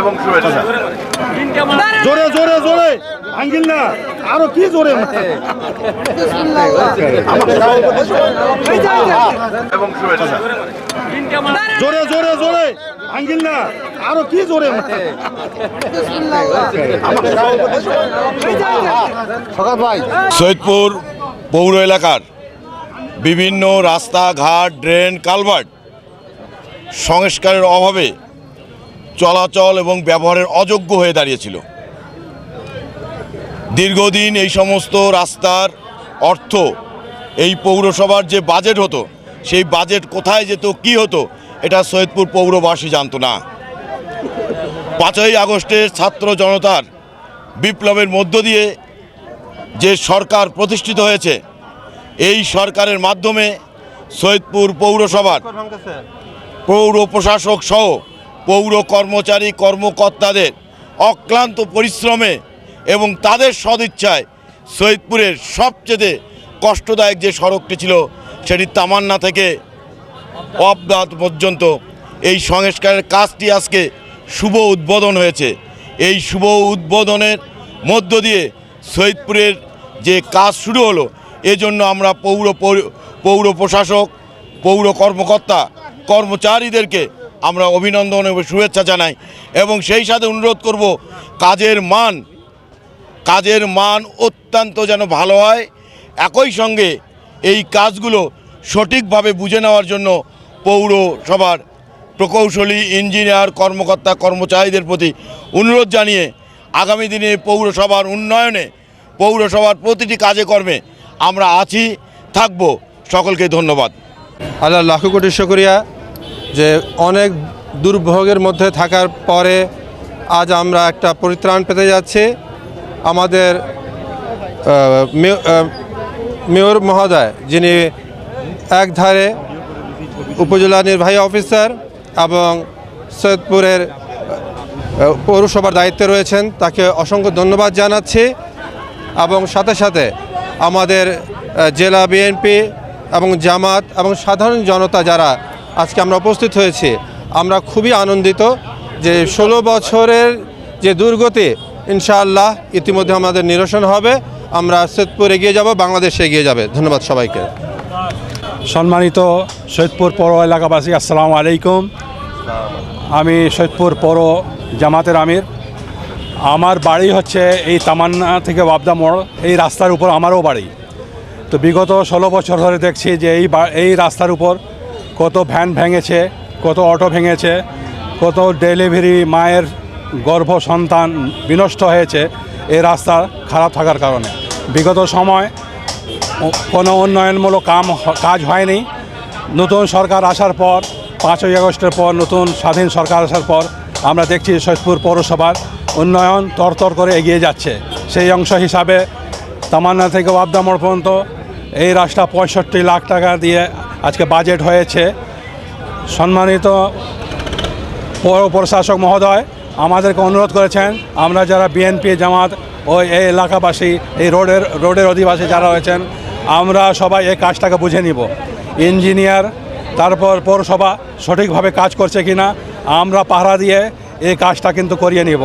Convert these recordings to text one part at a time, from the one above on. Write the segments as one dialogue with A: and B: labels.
A: এবং শুভেচ্ছা।
B: জোরে জোরে জোরে। আঙ্গিল না। আরও কি জোরে?
A: এবং শুভেচ্ছা।
B: জোরে জোরে জোরে। আঙ্গিল না। আরও কি জোরে?
C: সৈয়দপুর পৌর এলাকার বিভিন্ন রাস্তাঘাট ড্রেন কালভার্ট সংস্কারের অভাবে চলাচল এবং ব্যবহারের অযোগ্য হয়ে দাঁড়িয়েছিল। দীর্ঘদিন এই সমস্ত রাস্তার অর্থ এই পৌরসভার যে বাজেট হতো, সেই বাজেট কোথায় যেত, কি হতো, এটা সৈয়দপুর পৌরবাসী জানতো না। পাঁচই আগস্টের ছাত্র জনতার বিপ্লবের মধ্য দিয়ে যে সরকার প্রতিষ্ঠিত হয়েছে, এই সরকারের মাধ্যমে সৈয়দপুর পৌরসভার পৌর প্রশাসক সহ পৌর কর্মচারী, কর্মকর্তাদের অক্লান্ত পরিশ্রমে এবং তাদের সদিচ্ছায় সৈয়দপুরের সবচেয়ে কষ্টদায়ক যে সড়কটি ছিল, সেটি তামান্না থেকে অবদাত পর্যন্ত এই সংস্কারের কাজটি আজকে শুভ উদ্বোধন হয়েছে। এই শুভ উদ্বোধনের মধ্য দিয়ে সৈয়দপুরের যে কাজ শুরু হলো, এজন্য আমরা পৌর পৌর- পৌর প্রশাসক, পৌর কর্মকর্তা কর্মচারীদেরকে আমরা অভিনন্দন এবং শুভেচ্ছা জানাই এবং সেই সাথে অনুরোধ করব, কাজের মান কাজের মান অত্যন্ত যেন ভালো হয়। একই সঙ্গে এই কাজগুলো সঠিকভাবে বুঝে নেওয়ার জন্য পৌরসভার প্রকৌশলী, ইঞ্জিনিয়ার, কর্মকর্তা, কর্মচারীদের প্রতি অনুরোধ জানিয়ে আগামী দিনে পৌরসভার উন্নয়নে পৌরসভার প্রতিটি কাজে কর্মে আমরা আছি, থাকব। সকলকে ধন্যবাদ।
D: আল্লাহ লাখো কোটি শুক্রিয়া। যে অনেক দুর্ভোগের মধ্যে থাকার পরে আজ আমরা একটা পরিত্রাণ পেতে যাচ্ছি। আমাদের মেয়র মহোদয়, যিনি একধারে উপজেলা নির্বাহী অফিসার এবং সৈয়দপুরের পৌরসভার দায়িত্বে রয়েছেন, তাকে অসংখ্য ধন্যবাদ জানাচ্ছি। এবং সাথে সাথে আমাদের জেলা বিএনপি এবং জামাত এবং সাধারণ জনতা যারা আজকে আমরা উপস্থিত হয়েছি। আমরা খুবই আনন্দিত যে ষোলো বছরের যে দুর্গতি, ইনশাআল্লাহ ইতিমধ্যে আমাদের নিরসন হবে। আমরা সৈয়দপুর এগিয়ে যাব, বাংলাদেশ এগিয়ে যাবে। ধন্যবাদ সবাইকে।
E: সম্মানিত সৈয়দপুর পৌর এলাকাবাসী, আসসালামু আলাইকুম। আমি সৈয়দপুর পৌর জামাতের আমির। আমার বাড়ি হচ্ছে এই তামান্না থেকে বাবদা মোড়, এই রাস্তার উপর আমারও বাড়ি। তো বিগত ষোলো বছর ধরে দেখছি যে এই এই রাস্তার উপর কত ভ্যান ভেঙেছে, কত অটো ভেঙেছে, কত ডেলিভারি মায়ের গর্ভ সন্তান বিনষ্ট হয়েছে, এই রাস্তা খারাপ থাকার কারণে। বিগত সময় কোনো উন্নয়নমূলক কাম কাজ হয়নি। নতুন সরকার আসার পর, পাঁচই আগস্টের পর, নতুন স্বাধীন সরকার আসার পর, আমরা দেখছি সৈয়দপুর পৌরসভার উন্নয়ন তরতর করে এগিয়ে যাচ্ছে। সেই অংশ হিসাবে তামান্না থেকে ওয়াবদা পর্যন্ত এই রাস্তা পঁয়ষট্টি লাখ টাকা দিয়ে আজকে বাজেট হয়েছে সম্মানিত পৌর প্রশাসক মহোদয়, আমাদেরকে অনুরোধ করেছেন, আমরা যারা বিএনপি জামাত ও এই এলাকাবাসী, এই রোডের রোডের অধিবাসী যারা রয়েছেন, আমরা সবাই এই কাজটাকে বুঝে নিব। ইঞ্জিনিয়ার, তারপর পৌরসভা সঠিকভাবে কাজ করছে কি না আমরা পাহারা দিয়ে এই কাজটা কিন্তু করিয়ে নিব।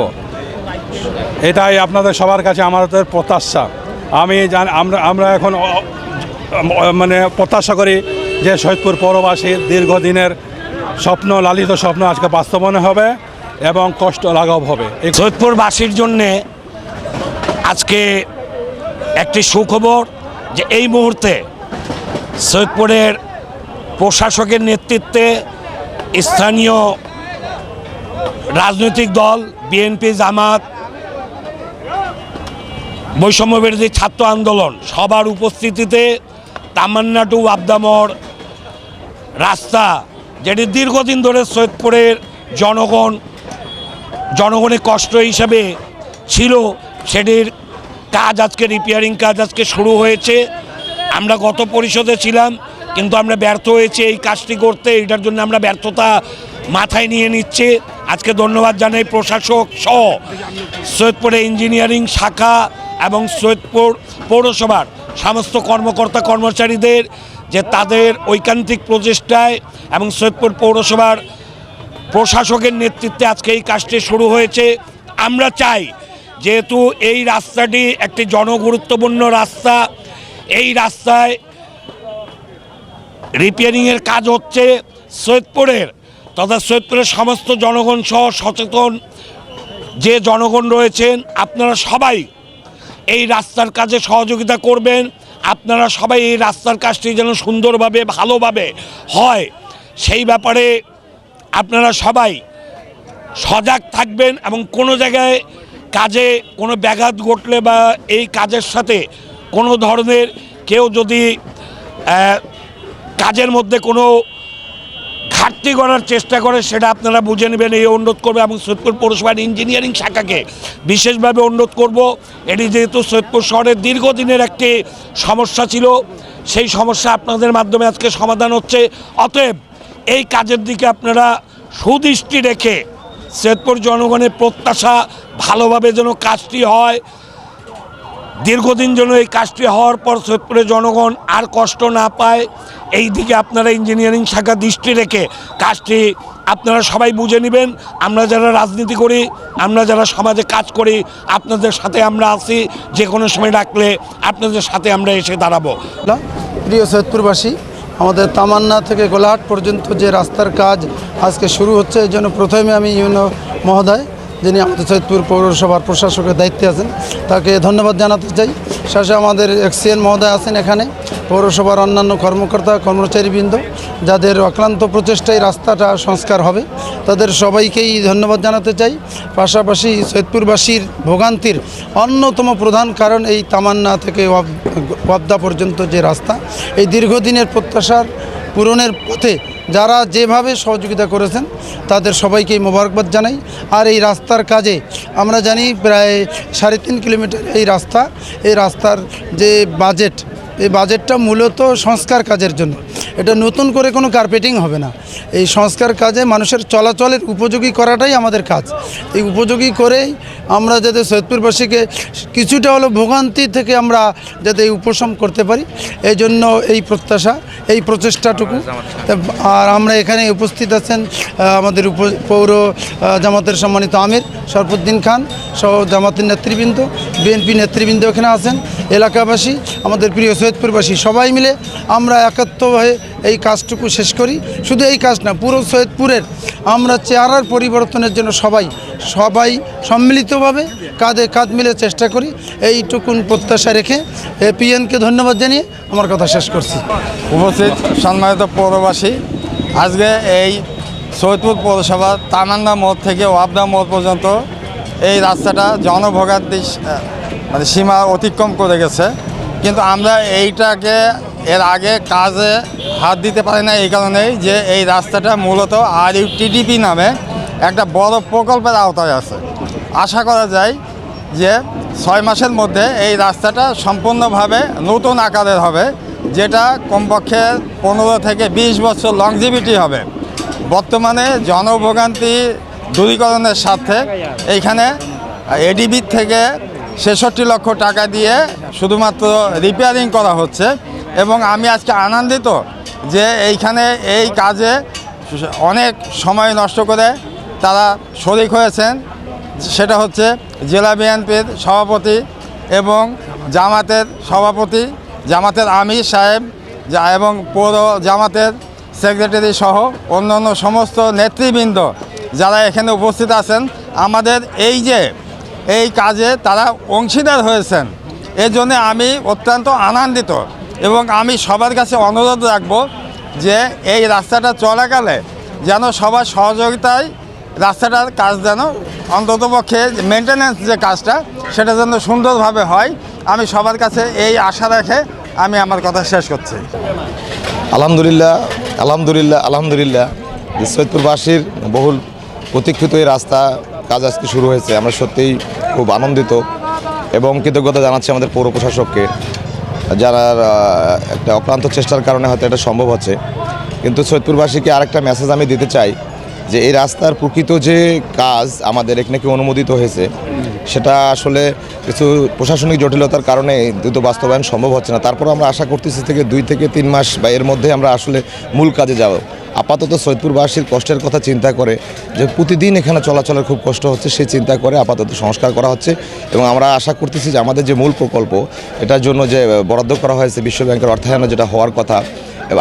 E: এটাই আপনাদের সবার কাছে আমাদের প্রত্যাশা। আমি জান, আমরা আমরা এখন মানে প্রত্যাশা করি যে সৈয়দপুর পৌরবাসীর দীর্ঘদিনের স্বপ্ন, লালিত স্বপ্ন আজকে বাস্তবায়ন হবে এবং কষ্ট লাঘব হবে। এই
F: সৈয়দপুরবাসীর জন্যে আজকে একটি সুখবর যে এই মুহূর্তে সৈয়দপুরের প্রশাসকের নেতৃত্বে স্থানীয় রাজনৈতিক দল, বিএনপি, জামাত, বৈষম্যবিরোধী ছাত্র আন্দোলন সবার উপস্থিতিতে তামান্না টু আবদামর রাস্তা, যেটি দীর্ঘদিন ধরে সৈয়দপুরের জনগণ, জনগণের কষ্ট হিসাবে ছিল, সেটির কাজ আজকে রিপেয়ারিং কাজ আজকে শুরু হয়েছে। আমরা গত পরিষদে ছিলাম, কিন্তু আমরা ব্যর্থ হয়েছি এই কাজটি করতে। এটার জন্য আমরা ব্যর্থতা মাথায় নিয়ে নিচ্ছি। আজকে ধন্যবাদ জানাই প্রশাসক সহ সৈয়দপুরে ইঞ্জিনিয়ারিং শাখা এবং সৈয়দপুর পৌরসভার সমস্ত কর্মকর্তা কর্মচারীদের যে তাদের ঐকান্তিক প্রচেষ্টায় এবং সৈয়দপুর পৌরসভার প্রশাসকের নেতৃত্বে আজকে এই কাজটি শুরু হয়েছে। আমরা চাই যেহেতু এই রাস্তাটি একটি জনগুরুত্বপূর্ণ রাস্তা, এই রাস্তায় রিপেয়ারিংয়ের কাজ হচ্ছে সৈয়দপুরের তথা সৈয়দপুরের সমস্ত জনগণ সহ সচেতন যে জনগণ রয়েছেন, আপনারা সবাই এই রাস্তার কাজে সহযোগিতা করবেন। আপনারা সবাই এই রাস্তার কাজটি যেন সুন্দরভাবে, ভালোভাবে হয়। সেই ব্যাপারে আপনারা সবাই সজাগ থাকবেন এবং কোনো জায়গায় কাজে কোনো ব্যাঘাত ঘটলে বা এই কাজের সাথে কোনো ধরনের কেউ যদি কাজের মধ্যে কোনো ঘাটতি করার চেষ্টা করে, সেটা আপনারা বুঝে নেবেন। এই অনুরোধ করবে এবং সৈয়দপুর পৌরসভার ইঞ্জিনিয়ারিং শাখাকে বিশেষভাবে অনুরোধ করব। এটি যেহেতু সৈয়দপুর শহরের দীর্ঘদিনের একটি সমস্যা ছিল, সেই সমস্যা আপনাদের মাধ্যমে আজকে সমাধান হচ্ছে। অতএব এই কাজের দিকে আপনারা সুদৃষ্টি রেখে সৈয়দপুর জনগণের প্রত্যাশা ভালোভাবে যেন কাজটি হয়। দীর্ঘদিন যেন এই কাজটি হওয়ার পর সৈয়দপুরের জনগণ আর কষ্ট না পায় এই দিকে আপনারা ইঞ্জিনিয়ারিং শাখা দৃষ্টি রেখে কাজটি আপনারা সবাই বুঝে নেবেন। আমরা যারা রাজনীতি করি, আমরা যারা সমাজে কাজ করি, আপনাদের সাথে আমরা আছি। যে কোনো সময় ডাকলে আপনাদের সাথে আমরা এসে দাঁড়াবো।
A: প্রিয় সৈয়দপুরবাসী, আমাদের তামান্না থেকে গোলাহাট পর্যন্ত যে রাস্তার কাজ আজকে শুরু হচ্ছে, এই জন্য প্রথমে আমি ইউনো মহোদয় যিনি আমাদের সৈয়দপুর পৌরসভার প্রশাসকের দায়িত্বে আছেন, তাকে ধন্যবাদ জানাতে চাই। শেষে আমাদের এক্সিএন মহোদয় আছেন এখানে, পৌরসভার অন্যান্য কর্মকর্তা, কর্মচারীবৃন্দ, যাদের অক্লান্ত প্রচেষ্টায় রাস্তাটা সংস্কার হবে, তাদের সবাইকেই ধন্যবাদ জানাতে চাই। পাশাপাশি সৈয়দপুরবাসীর ভোগান্তির অন্যতম প্রধান কারণ এই তামান্না থেকে ওয়াব- ওয়াবদা পর্যন্ত যে রাস্তা, এই দীর্ঘদিনের প্রত্যাশার পূরণের পথে যারা যেভাবে সহযোগিতা করেছেন, তাদের সবাইকে মোবারকবাদ জানাই। আর এই রাস্তার কাজে আমরা জানি প্রায় সাড়ে তিন কিলোমিটার এই রাস্তা, এই রাস্তার যে বাজেট, এই বাজেটটা মূলত সংস্কার কাজের জন্য। এটা নতুন করে কোনো কার্পেটিং হবে না। এই সংস্কার কাজে মানুষের চলাচলের উপযোগী করাটাই আমাদের কাজ। এই উপযোগী করেই আমরা যাতে সৈয়দপুরবাসীকে কিছুটা হলো ভোগান্তি থেকে আমরা যাতে এই উপশম করতে পারি এই জন্য এই প্রত্যাশা, এই প্রচেষ্টাটুকু। আর আমরা এখানে উপস্থিত আছেন আমাদের উপ, পৌর জামাতের সম্মানিত আমির শরফুদ্দিন খান সহ জামাতের নেতৃবৃন্দ, বিএনপি নেতৃবৃন্দ এখানে আছেন, এলাকাবাসী, আমাদের প্রিয় সৈয়দপুরবাসী সবাই মিলে আমরা একাত্ম হয়ে এই কাজটুকু শেষ করি। শুধু এই কাজ না, পুরো সৈয়দপুরের আমরা চেহারার পরিবর্তনের জন্য সবাই সবাই সম্মিলিতভাবে কাঁধে কাঁধ মিলে চেষ্টা করি। এইটুকুন প্রত্যাশা রেখে পিএনকে ধন্যবাদ জানিয়ে আমার কথা শেষ করছি।
G: উপস্থিত সম্মানিত পৌরবাসী, আজকে এই সৈয়দপুর পৌরসভা তামান্না মোড় থেকে ওয়াবদা মোড় পর্যন্ত এই রাস্তাটা জনভোগান্তি মানে সীমা অতিক্রম করে গেছে। কিন্তু আমরা এইটাকে এর আগে কাজে হাত দিতে পারে না এই কারণেই যে এই রাস্তাটা মূলত আর টিডিপি নামে একটা বড় প্রকল্পের আওতায় আছে। আশা করা যায় যে ছয় মাসের মধ্যে এই রাস্তাটা সম্পূর্ণভাবে নতুন আকারের হবে, যেটা কমপক্ষে পনেরো থেকে বিশ বছর লংজিভিটি হবে। বর্তমানে জনভোগান্তি দূরীকরণের স্বার্থে এইখানে এডিবি থেকে ছেষট্টি লক্ষ টাকা দিয়ে শুধুমাত্র রিপেয়ারিং করা হচ্ছে। এবং আমি আজকে আনন্দিত যে এইখানে এই কাজে অনেক সময় নষ্ট করে তারা শরিক হয়েছেন। সেটা হচ্ছে জেলা বিএনপির সভাপতি এবং জামাতের সভাপতি জামাতের আমির সাহেব এবং পৌর জামাতের সেক্রেটারি সহ অন্যান্য সমস্ত নেতৃবৃন্দ যারা এখানে উপস্থিত আছেন, আমাদের এই যে এই কাজে তারা অংশীদার হয়েছেন। এই জন্যে আমি অত্যন্ত আনন্দিত এবং আমি সবার কাছে অনুরোধ রাখব যে এই রাস্তাটা চলাকালে যেন সবার সহযোগিতায় রাস্তাটার কাজ যেন অন্ততপক্ষে মেনটেন্যান্স যে কাজটা, সেটা যেন সুন্দরভাবে হয়। আমি সবার কাছে এই আশা রেখে আমি আমার কথা শেষ করছি।
H: আলহামদুলিল্লাহ আলহামদুলিল্লাহ আলহামদুলিল্লাহ। সৈয়দপুরবাসীর বহুল প্রতীক্ষিত এই রাস্তা কাজ আজকে শুরু হয়েছে। আমরা সত্যিই খুব আনন্দিত এবং কৃতজ্ঞতা জানাচ্ছি আমাদের পৌর প্রশাসককে। যারা একটা অক্লান্ত চেষ্টার কারণে হয়তো এটা সম্ভব হচ্ছে। কিন্তু সৈয়দপুরবাসীকে আরেকটা মেসেজ আমি দিতে চাই যে, এই রাস্তার প্রকৃত যে কাজ আমাদের এখানে কি অনুমোদিত হয়েছে, সেটা আসলে কিছু প্রশাসনিক জটিলতার কারণে দ্রুত বাস্তবায়ন সম্ভব হচ্ছে না। তারপর আমরা আশা করতেছি থেকে দুই থেকে তিন মাস বা এর মধ্যে আমরা আসলে মূল কাজে যাব। আপাতত সৈয়দপুরবাসীর কষ্টের কথা চিন্তা করে যে প্রতিদিন এখানে চলাচলের খুব কষ্ট হচ্ছে সেই চিন্তা করে আপাতত সংস্কার করা হচ্ছে এবং আমরা আশা করতেছি যে আমাদের যে মূল প্রকল্প, এটার জন্য যে বরাদ্দ করা হয়েছে বিশ্ব ব্যাংকের অর্থায়নে যেটা হওয়ার কথা,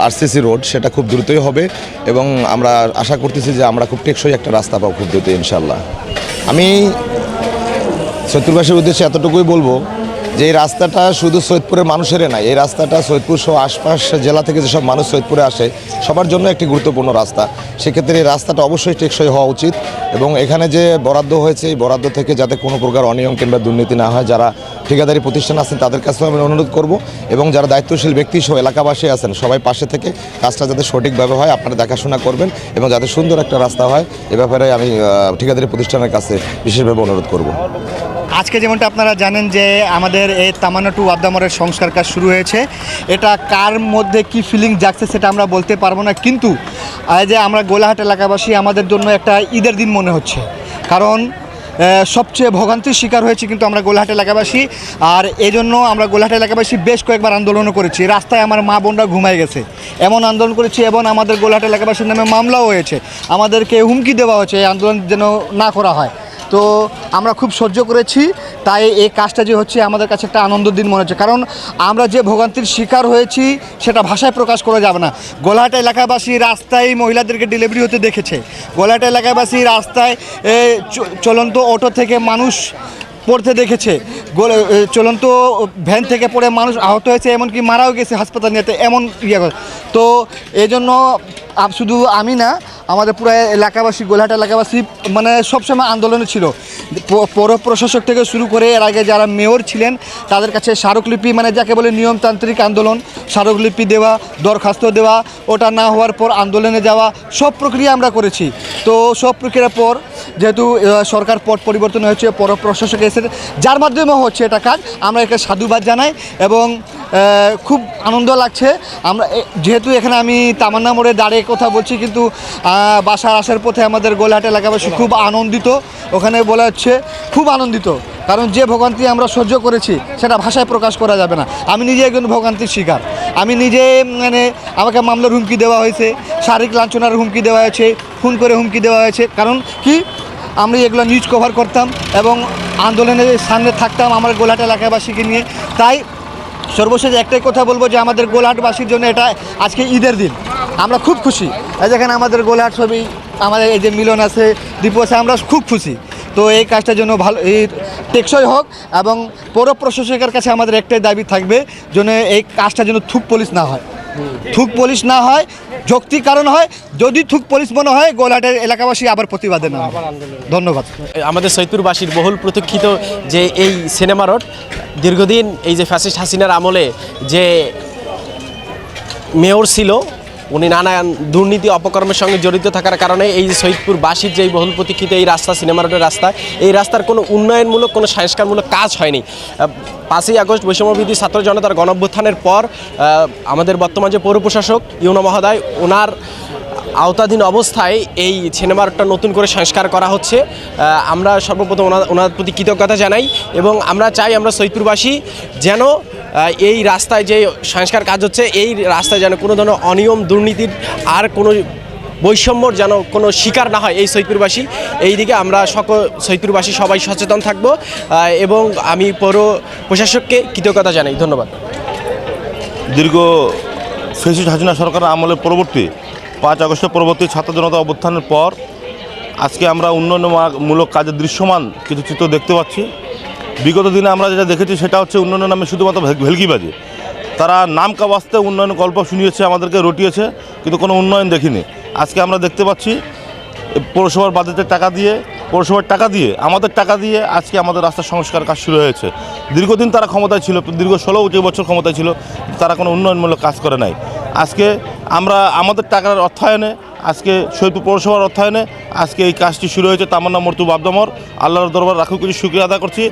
H: আরসিসি রোড, সেটা খুব দ্রুতই হবে এবং আমরা আশা করতেছি যে আমরা খুব টেকসই একটা রাস্তা পাবো খুব দ্রুত ইনশাল্লাহ আমি সৈয়দপুরবাসীর উদ্দেশ্যে এতটুকুই বলব যে এই রাস্তাটা শুধু সৈয়দপুরের মানুষেরই নাই, এই রাস্তাটা সৈয়দপুর সহ আশপাশ জেলা থেকে যেসব মানুষ সৈয়দপুরে আসে, সবার জন্য একটি গুরুত্বপূর্ণ রাস্তা। সেক্ষেত্রে এই রাস্তাটা অবশ্যই টেকসই হওয়া উচিত এবং এখানে যে বরাদ্দ হয়েছে, এই বরাদ্দ থেকে যাতে কোনো প্রকার অনিয়ম কিংবা দুর্নীতি না হয়, যারা ঠিকাদারি প্রতিষ্ঠান আছেন, তাদের কাছেও আমি অনুরোধ করব এবং যারা দায়িত্বশীল ব্যক্তি সহ এলাকাবাসী আছেন, সবাই পাশে থেকে কাজটা যাতে সঠিকভাবে হয়, আপনারা দেখাশোনা করবেন এবং যাতে সুন্দর একটা রাস্তা হয়, এ ব্যাপারে আমি ঠিকাদারি প্রতিষ্ঠানের কাছে বিশেষভাবে অনুরোধ করব।
I: আজকে যেমনটা আপনারা জানেন যে আমাদের এই তামান্না টু আবদামরের সংস্কার কাজ শুরু হয়েছে। এটা কার মধ্যে কি ফিলিং জাগছে সেটা আমরা বলতে পারব না। কিন্তু যে আমরা গোলাহাট এলাকাবাসী, আমাদের জন্য একটা ঈদের দিন মনে হচ্ছে। কারণ সবচেয়ে ভোগান্তির শিকার হয়েছে কিন্তু আমরা গোলাহাট এলাকাবাসী। আর এই জন্য আমরা গোলাহাট এলাকাবাসী বেশ কয়েকবার আন্দোলনও করেছি। রাস্তায় আমার মা বোনরা ঘুমায় গেছে। এমন আন্দোলন করেছি, এবং আমাদের গোলাহাট এলাকাবাসীর নামে মামলাও হয়েছে। আমাদেরকে হুমকি দেওয়া হয়েছে, এই আন্দোলন যেন না করা হয়। তো আমরা খুব সহ্য করেছি, তাই এই কাজটা যে হচ্ছে আমাদের কাছে একটা আনন্দ দিন মনে হচ্ছে। কারণ আমরা যে ভোগান্তির শিকার হয়েছি, সেটা ভাষায় প্রকাশ করা যাবে না। গোলাহাট এলাকাবাসী রাস্তায় মহিলাদেরকে ডেলিভারি হতে দেখেছে। গোলাহাট এলাকাবাসী রাস্তায় চলন্ত অটো থেকে মানুষ পড়তে দেখেছে। চলন্ত ভ্যান থেকে পড়ে মানুষ আহত হয়েছে, এমনকি মারাও গেছে হাসপাতাল নিতে, এমন ইয়ে। তো এই জন্য শুধু আমি না আমাদের পুরো এলাকাবাসী, গোলহাট এলাকাবাসী মানে সবসময় আন্দোলনে ছিল। পৌর প্রশাসক থেকে শুরু করে এর আগে যারা মেয়র ছিলেন, তাদের কাছে স্মারকলিপি মানে যাকে বলে নিয়মতান্ত্রিক আন্দোলন, স্মারকলিপি দেওয়া, দরখাস্ত দেওয়া, ওটা না হওয়ার পর আন্দোলনে যাওয়া, সব প্রক্রিয়া আমরা করেছি। তো সব প্রক্রিয়ার পর যেহেতু সরকার পট পরিবর্তন হয়েছে, পৌর প্রশাসক এসে, যার মাধ্যমে হচ্ছে এটা কাজ, আমরা একে সাধুবাদ জানাই এবং খুব আনন্দ লাগছে। আমরা যেহেতু এখানে আমি তামান্না মোড়ে দাঁড়িয়ে কথা বলছি, কিন্তু বাসার আসার পথে আমাদের গোলহাট এলাকাবাসী খুব আনন্দিত। ওখানে বলা হচ্ছে খুব আনন্দিত, কারণ যে ভোগান্তি আমরা সহ্য করেছি, সেটা ভাষায় প্রকাশ করা যাবে না। আমি নিজে একজন ভোগান্তির শিকার। আমি নিজে মানে আমাকে মামলার হুমকি দেওয়া হয়েছে, শারীরিক লাঞ্ছনার হুমকি দেওয়া হয়েছে, খুন করে হুমকি দেওয়া হয়েছে। কারণ কি? আমরা এগুলো নিউজ কভার করতাম এবং আন্দোলনের সামনে থাকতাম আমার গোলাট এলাকাবাসীকে নিয়ে। তাই সর্বশেষ একটাই কথা বলব যে আমাদের গোলাহাটবাসীর জন্য এটা আজকে ঈদের দিন। আমরা খুব খুশি। যেখানে আমাদের গোলাহাট ছবি, আমাদের এই যে মিলন আছে, দীপু আছে, আমরা খুব খুশি। তো এই কাজটার জন্য ভালো, এই টেকসই হোক এবং পৌর প্রশাসকের কাছে আমাদের একটাই দাবি থাকবে যেন এই কাজটা যেন থুক পুলিশ না হয়। থুক পুলিশ না হয়, যৌক্তিক কারণ হয়, যদি থুক পুলিশ মনে হয় গোলাহাটের এলাকাবাসী আবার প্রতিবাদে না। ধন্যবাদ।
J: আমাদের সৈতুরবাসীর বহুল প্রতীক্ষিত যে এই সিনেমা রোড, দীর্ঘদিন এই যে ফ্যাসিস্ট হাসিনার আমলে যে মেয়র ছিল উনি নানান দুর্নীতি, অপকর্মের সঙ্গে জড়িত থাকার কারণে এই যে সৈয়দপুরবাসীর যে বহুল প্রতীক্ষিত এই রাস্তা সিনেমা রোডের রাস্তা, এই রাস্তার কোনো উন্নয়নমূলক, কোনো সংস্কারমূলক কাজ হয়নি। পাঁচই আগস্ট বৈষম্যবিধি ছাত্র জনতার গণঅভ্যুত্থানের পর আমাদের বর্তমান যে পৌর প্রশাসক ইউনো মহোদয় ওনার আওতাধীন অবস্থায় এই সিনেমা রোডটা নতুন করে সংস্কার করা হচ্ছে। আমরা সর্বপ্রথম ওনার ওনার প্রতি কৃতজ্ঞতা জানাই এবং আমরা চাই আমরা সৈয়দপুরবাসী যেন এই রাস্তায় যে সংস্কার কাজ হচ্ছে, এই রাস্তায় যেন কোনো ধরনের অনিয়ম, দুর্নীতির আর কোনো বৈষম্যর যেন কোনো শিকার না হয় এই সৈয়দপুরবাসী। এই দিকে আমরা সকল সৈয়দপুরবাসী সবাই সচেতন থাকব এবং আমি পৌর প্রশাসককে কৃতজ্ঞতা জানাই। ধন্যবাদ।
B: দীর্ঘ ফেসিস্ট হাসিনা সরকারের আমলের পরবর্তী পাঁচ আগস্টের পরবর্তী ছাত্র জনতা অভ্যুত্থানের পর, আজকে আমরা উন্নয়নমূলক কাজের দৃশ্যমান কিছু চিত্র দেখতে পাচ্ছি। বিগত দিনে আমরা যেটা দেখেছি সেটা হচ্ছে উন্নয়নের নামে শুধুমাত্র ভেল- ভেলকিবাজি। তারা নাম কাবাস্তে উন্নয়ন গল্প শুনিয়েছে, আমাদেরকে রটিয়েছে, কিন্তু কোনো উন্নয়ন দেখিনি। আজকে আমরা দেখতে পাচ্ছি, পৌরসভার বাজেটের টাকা দিয়ে, পৌরসভার টাকা দিয়ে, আমাদের টাকা দিয়ে আজকে আমাদের রাস্তা সংস্কার কাজ শুরু হয়েছে। দীর্ঘদিন তারা ক্ষমতায় ছিল, দীর্ঘ ষোলো যে বছর ক্ষমতায় ছিল তারা কোনো উন্নয়নমূলক কাজ করে নাই। আজকে আমরা আমাদের টাকার অর্থায়নে আজকে সৈয়দপুর পৌরসভার অর্থায়নে আজকে এই কাজটি শুরু হয়েছে। তামান্না মর্তুব আব্দামর আল্লাহর দরবার রাখু কিছু শুক্রিয়া আদা করছি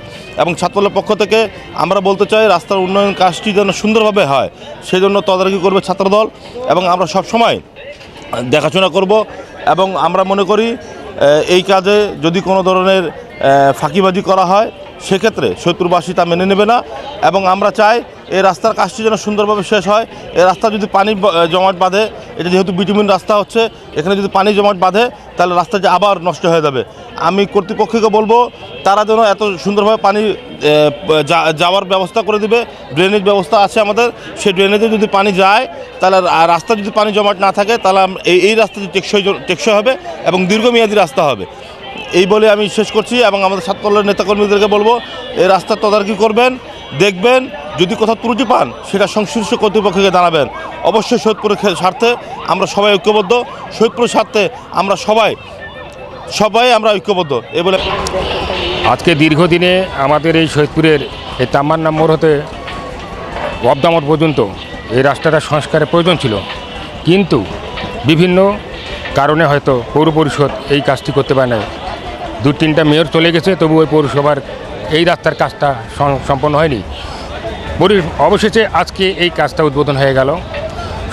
B: এবং ছাত্রদলের পক্ষ থেকে আমরা বলতে চাই, রাস্তার উন্নয়ন কাজটি যেন সুন্দরভাবে হয় সেই জন্য তদারকি করবে ছাত্রদল এবং আমরা সব সময় দেখাশোনা করব এবং আমরা মনে করি এই কাজে যদি কোনো ধরনের ফাঁকিবাজি করা হয়, সেক্ষেত্রে সৈয়দপুরবাসী তা মেনে নেবে না এবং আমরা চাই, এই রাস্তার কাজটি যেন সুন্দরভাবে শেষ হয়। এই রাস্তা যদি পানি জমাট বাঁধে এটা যেহেতু বিটুমিন রাস্তা হচ্ছে, এখানে যদি পানি জমাট বাঁধে, তাহলে রাস্তাটি আবার নষ্ট হয়ে যাবে। আমি কর্তৃপক্ষকে বলব, তারা যেন এত সুন্দরভাবে পানি যাওয়ার ব্যবস্থা করে দিবে ড্রেনেজ ব্যবস্থা আছে আমাদের সেই ড্রেনেজে যদি পানি যায়, তাহলে রাস্তা যদি পানি জমাট না থাকে, তাহলে এই এই রাস্তাটি টেকসই টেকসই হবে এবং দীর্ঘমেয়াদী রাস্তা হবে। এই বলে আমি শেষ করছি এবং আমাদের সাতকল্যাণ নেতাকর্মীদেরকে বলব, এই রাস্তার তদারকি করবেন, দেখবেন যদি কোথাও ত্রুটি পান, সেটা সংশ্লিষ্ট কর্তৃপক্ষকে জানাবেন। অবশ্যই সৈয়দপুরের স্বার্থে আমরা সবাই ঐক্যবদ্ধ। সৈয়দপুরের স্বার্থে আমরা সবাই সবাই আমরা ঐক্যবদ্ধ। এই বলে
K: আজকে দীর্ঘদিনে আমাদের এই শহীদপুরের এই তাম্মার নম্বর হতে অবদামত পর্যন্ত এই রাস্তাটা সংস্কারের প্রয়োজন ছিল। কিন্তু বিভিন্ন কারণে হয়তো পৌর পরিষদ এই কাজটি করতে পারে না দু তিনটা মেয়র চলে গেছে তবু ওই পৌরসভার এই রাস্তার কাজটা সম্পন্ন হয়নি। পরি- অবশেষে আজকে এই কাজটা উদ্বোধন হয়ে গেল।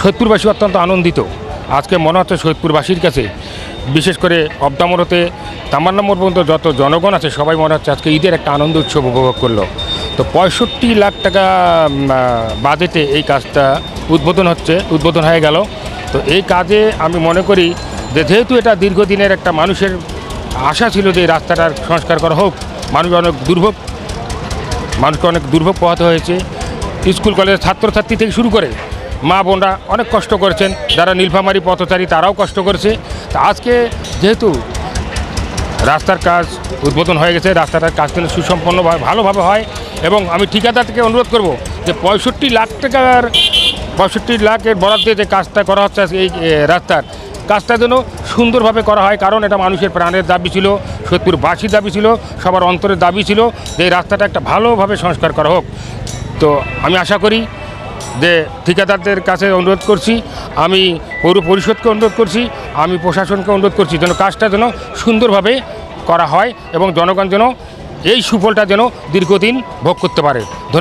K: সৈয়দপুরবাসী অত্যন্ত আনন্দিত। আজকে মনে হচ্ছে সৈয়দপুরবাসীর কাছে, বিশেষ করে অবদামরতে তামার নম্বর পর্যন্ত যত জনগণ আছে, সবাই মনে হচ্ছে আজকে ঈদের একটা আনন্দ উৎসব উপভোগ করল। তো পঁয়ষট্টি লাখ টাকা বাজেটে এই কাজটা উদ্বোধন হচ্ছে, উদ্বোধন হয়ে গেল। তো এই কাজে আমি মনে করি যে যেহেতু এটা দীর্ঘদিনের একটা মানুষের আশা ছিল যে রাস্তাটার সংস্কার করা হোক, মানুষ অনেক দুর্ভোগ মানুষকে অনেক দুর্ভোগ পোহাতে হয়েছে। স্কুল, কলেজের ছাত্রছাত্রী থেকে শুরু করে মা বোনরা অনেক কষ্ট করেছেন। যারা নীলফামারী পথচারী, তারাও কষ্ট করেছে। তা আজকে যেহেতু রাস্তার কাজ উদ্বোধন হয়ে গেছে, রাস্তাটার কাজ যেন সুসম্পন্নভাবে ভালোভাবে হয় এবং আমি ঠিকাদার থেকে অনুরোধ করব যে পঁয়ষট্টি লাখ টাকার, পঁয়ষট্টি লাখের বরাদ্দে যে কাজটা করা হচ্ছে এই রাস্তার, কাজটা যেন সুন্দরভাবে করা হয়, কারণ এটা মানুষের প্রাণের দাবি ছিল সত্যপুরবাসীর দাবি ছিল, সবার অন্তরের দাবি ছিল যে এই রাস্তাটা একটা ভালোভাবে সংস্কার করা হোক। তো আমি আশা করি যে ঠিকাদারদের কাছে অনুরোধ করছি, আমি পৌর পরিষদকে অনুরোধ করছি, আমি প্রশাসনকে অনুরোধ করছি যেন কাজটা যেন সুন্দরভাবে করা হয় এবং জনগণ যেন এই সুফলটা যেন দীর্ঘদিন ভোগ করতে পারে।